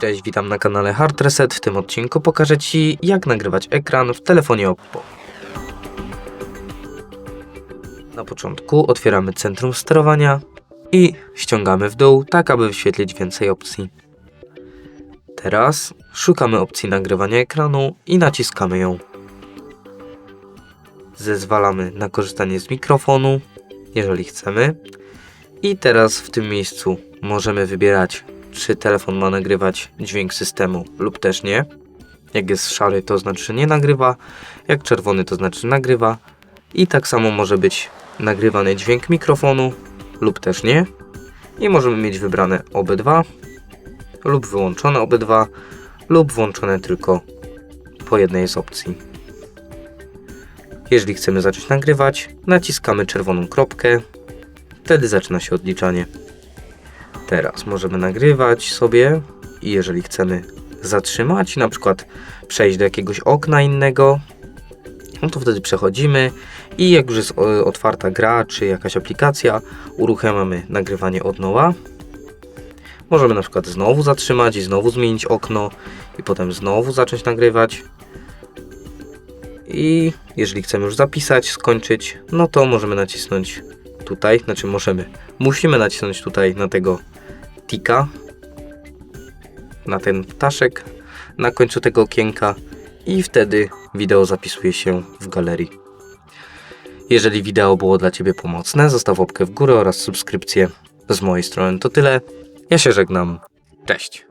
Cześć, witam na kanale Hard Reset. W tym odcinku pokażę Ci, jak nagrywać ekran w telefonie Oppo. Na początku otwieramy centrum sterowania i ściągamy w dół, tak aby wyświetlić więcej opcji. Teraz szukamy opcji nagrywania ekranu i naciskamy ją. Zezwalamy na korzystanie z mikrofonu, jeżeli chcemy. I teraz w tym miejscu możemy wybierać, czy telefon ma nagrywać dźwięk systemu lub też nie. Jak jest szary, to znaczy, nie nagrywa. Jak czerwony, to znaczy, nagrywa. I tak samo może być nagrywany dźwięk mikrofonu lub też nie. I możemy mieć wybrane obydwa lub wyłączone obydwa lub włączone tylko po jednej z opcji. Jeżeli chcemy zacząć nagrywać, naciskamy czerwoną kropkę. Wtedy zaczyna się odliczanie. Teraz możemy nagrywać sobie i jeżeli chcemy zatrzymać, na przykład przejść do jakiegoś okna innego, no to wtedy przechodzimy i jak już jest o, otwarta gra czy jakaś aplikacja, uruchamiamy nagrywanie od nowa. Możemy na przykład znowu zatrzymać i znowu zmienić okno i potem znowu zacząć nagrywać. I jeżeli chcemy już zapisać, skończyć, no to możemy nacisnąć tutaj, znaczy możemy, musimy nacisnąć tutaj na tego tika, na ten ptaszek na końcu tego okienka i wtedy wideo zapisuje się w galerii. Jeżeli wideo było dla Ciebie pomocne, zostaw łapkę w górę oraz subskrypcję. Z mojej strony to tyle. Ja się żegnam. Cześć.